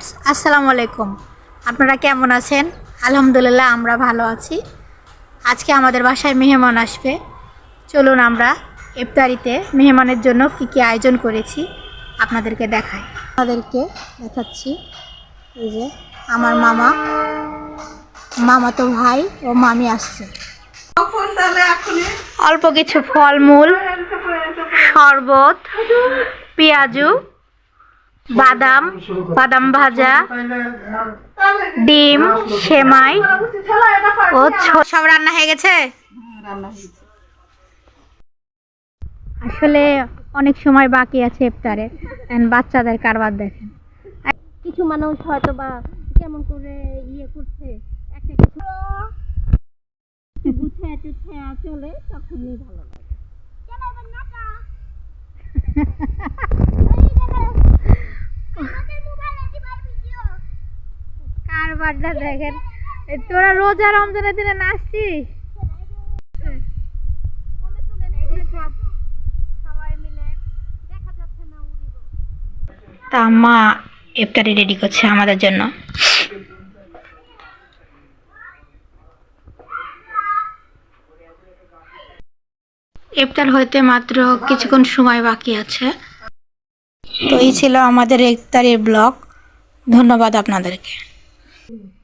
Viewers আসসালামু আলাইকুম। আপনারা কেমন আছেন? আলহামদুলিল্লাহ আমরা ভালো আছি। আজকে আমাদের বাসায় মেহমান আসবে। চলুন আমরা ইফতারিতে মেহমানের জন্য কী কী আয়োজন করেছি আপনাদেরকে দেখাই। আপনাদেরকে দেখাচ্ছি এই যে আমার মামা মামা তো ভাই ও মামি আসছে। অল্প কিছু ফলমূল শরবত পেঁয়াজু বাদাম বাদাম ভাজা ডিম সেমাই ও সব রান্না হয়ে গেছে? আসলে অনেক সময় বাকি আছে ইফতারে বাচ্চাদের কারবার দেখেন। কিছু মানুষ হয়তো বা কেমন করে ইয়ে করছে একটা কিছু টুছিয়ে চলে তখনই ভালো লাগে। কারবারটা দেখেন। এ তোরা রোজা রমজানের দিনে নাচছিস? তা মা ইফতারি রেডি করছে আমাদের জন্য। ইফতার হইতে মাত্র কিছুক্ষণ সময় বাকি আছে। তো এই ছিল আমাদের ইফতারির ব্লগ। ধন্যবাদ আপনাদেরকে। Mm.